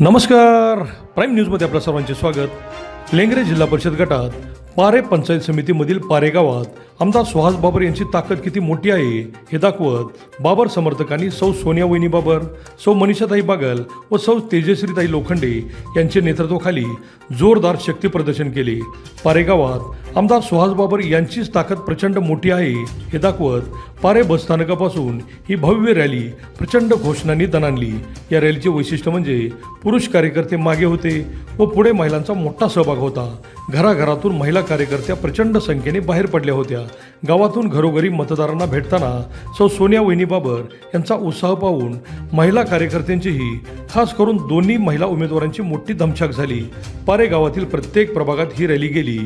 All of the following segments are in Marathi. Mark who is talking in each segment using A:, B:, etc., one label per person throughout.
A: नमस्कार. प्राईम न्यूजमध्ये आपल्या सर्वांचे स्वागत. लेंगरे जिल्हा परिषद गटात पारे पंचायत समितीमधील पारे गावात आमदार सुहास बाबर यांची ताकद किती मोठी आहे हे दाखवत बाबर समर्थकांनी सौ सोनिया वहिनी बाबर सौ मनीषाताई बागल व सौ तेजश्रीताई लोखंडे यांच्या नेतृत्वाखाली जोरदार शक्ती प्रदर्शन केले. पारेगावात आमदार सुहास बाबर यांचीच ताकद प्रचंड मोठी आहे हे दाखवत पारे बसस्थानकापासून ही भव्य रॅली प्रचंड घोषणांनी दणाणली. या रॅलीचे वैशिष्ट्य म्हणजे पुरुष कार्यकर्ते मागे होते व पुढे महिलांचा मोठा सहभाग होता. घराघरातून महिला कार्यकर्त्या प्रचंड संख्येने बाहेर पडल्या होत्या. गावातून घरोघरी मतदारांना भेटताना सौ सोनिया वहिनी बाबर यांचा उत्साह पाहून महिला कार्यकर्त्यांचीही खास करून दोन्ही महिला उमेदवारांची मोठी धमछाक झाली. पारे गावातील प्रत्येक प्रभागात ही रॅली गेली.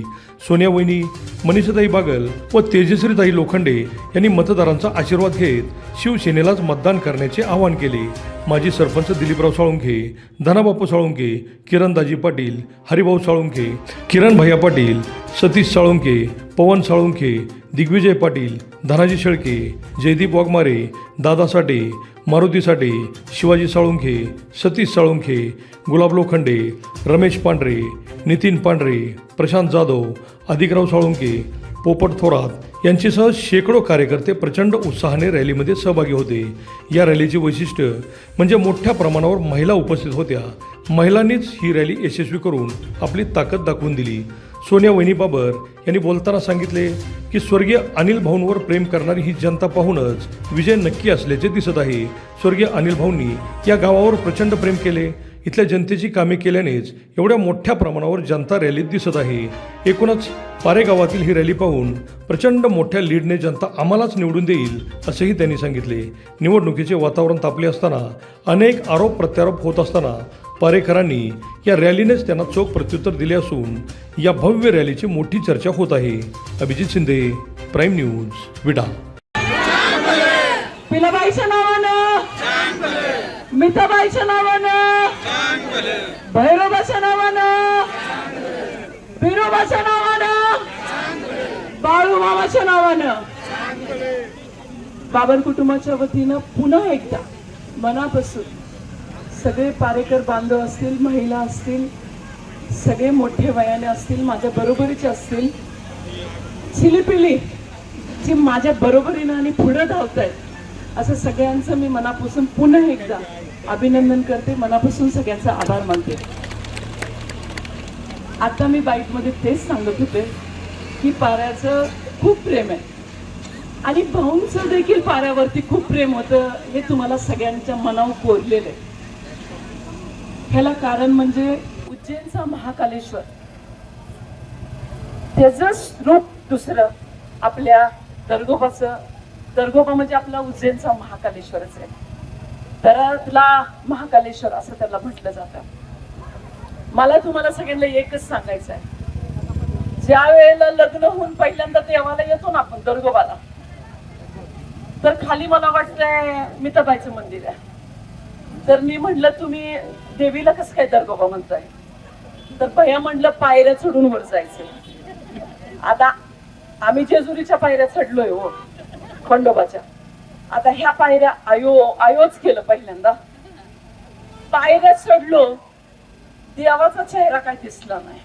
A: सोनिया वहिनी मनीषाताई बागल व तेजश्रीताई लोखंडे यांनी मतदारांचा आशीर्वाद घेत शिवसेनेलाच मतदान करण्याचे आवाहन केले. माजी सरपंच दिलीपराव साळुंखे धनाबापू साळुंखे किरणदाजी पाटील हरिभाऊ साळुंखे किरण भैया पाटील सतीश साळुंखे पवन साळुंखे दिग्विजय पाटील धनाजी शेळके जयदीप वाघमारे दादा साठे मारुती साठे शिवाजी साळुंखे सतीश साळुंखे गुलाब लोखंडे रमेश पांढरे नितीन पांढरे प्रशांत जाधव अधिकराव साळुंखे पोपट थोरात यांच्यासह शेकडो कार्यकर्ते प्रचंड उत्साहाने रॅलीमध्ये सहभागी होते. या रॅलीचे वैशिष्ट्य म्हणजे मोठ्या प्रमाणावर महिला उपस्थित होत्या. महिलांनीच ही रॅली यशस्वी करून आपली ताकद दाखवून दिली. सोनिया वहिनी बाबर यांनी बोलताना सांगितले की स्वर्गीय अनिल भाऊंवर प्रेम करणारी ही जनता पाहूनच विजय नक्की असल्याचे दिसत आहे. स्वर्गीय अनिल भाऊंनी या गावावर प्रचंड प्रेम केले. इथल्या जनतेची कामे केल्यानेच एवढ्या मोठ्या प्रमाणावर जनता रॅलीत दिसत आहे. एकूणच पारे गावातील ही रॅली पाहून प्रचंड मोठ्या लीडने जनता आम्हालाच निवडून देईल असेही त्यांनी सांगितले. निवडणुकीचे वातावरण तापले असताना अनेक आरोप प्रत्यारोप होत असताना पारेकरांनी या रॅलीनेच त्यांना चोख प्रत्युत्तर दिले असून या भव्य रॅलीची मोठी चर्चा होत आहे. अभिजित शिंदे प्राईम न्यूज विडा.
B: पिलाबाईच्या नावानं. मिताबाईच्या नावानं. भैरोबाच्या नावानं. बिरोबाच्या नावानं. बाळूमामाच्या नावानं. बाबर कुटुंबाच्या वतीनं पुन्हा एकदा मनापासून सगळे पारेकर बांधव असतील महिला असतील सगळे मोठे वयाने असतील माझ्या बरोबरीचे असतील चिलीपिली जी माझ्या बरोबरीनं आणि पुढं धावत आहेत असं सगळ्यांचं मी मनापासून पुन्हा एकदा अभिनंदन करते मनापासून सगळ्यांचा आभार मानते. आता मी बाईकमध्ये तेच सांगत होते की पाऱ्याचं खूप प्रेम आहे. आणि भाऊंचं देखील पाऱ्यावरती खूप प्रेम होतं हे तुम्हाला सगळ्यांच्या मनावर कोरलेलं आहे. ह्याला कारण म्हणजे उज्जैनचा महाकालेश्वर. त्याच रूप दुसरं आपल्या दर्गोबाचं दरगोबा म्हणजे आपला उज्जैनचा महाकालेश्वरच आहे. दरातला महाकालेश्वर असं त्याला म्हटलं जातं. मला तुम्हाला सगळ्यांना एकच सांगायचं आहे. ज्या वेळेला लग्न होऊन पहिल्यांदा देवाला येतो ना आपण दरगोबाला. तर खाली मला वाटतंय मिताबाईचं मंदिर आहे. तर मी म्हटलं तुम्ही देवीला कसं काय दरगोबा म्हणताय? तर भया म्हटलं पायऱ्या चढून वर जायचं. आता आम्ही जेजुरीच्या पायऱ्या चढलोय हो खंडोबाच्या. आता ह्या पायऱ्या आयो आयोच केलं पहिल्यांदा. पायऱ्या चढलो देवाचा चेहरा काय दिसला नाही.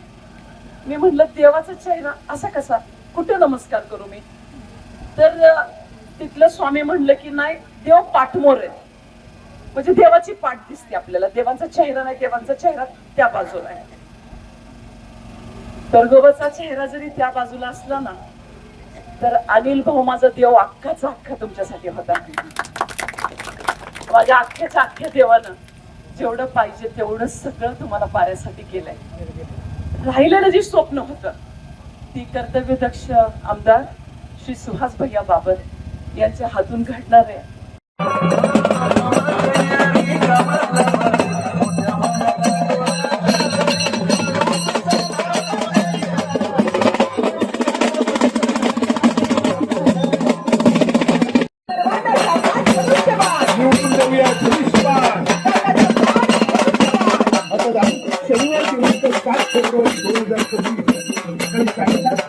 B: मी म्हटलं देवाचा चेहरा असा कसा? कुठे नमस्कार करू मी? तर तिथलं स्वामी म्हणलं की नाही देव पाठमोर आहे. म्हणजे देवाची पाठ दिसते आपल्याला. देवांचा चेहरा नाही देवांचा चेहरा त्या बाजूला आहे. दरगोबाचा चेहरा जरी त्या बाजूला असला ना तर अनिल भाऊ माझा देव अख्खाचा अख्खा तुमच्यासाठी होता. माझ्या अख्ख्याच्या अख्ख्या देवानं जेवढं पाहिजे तेवढं सगळं तुम्हाला पाऱ्यासाठी केलंय. राहिलेलं जे स्वप्न होतं ती कर्तव्यदक्ष आमदार श्री सुहास भैया बाबर यांच्या हातून घडणार आहे.
C: linhas de músicas quase o as bolas da família.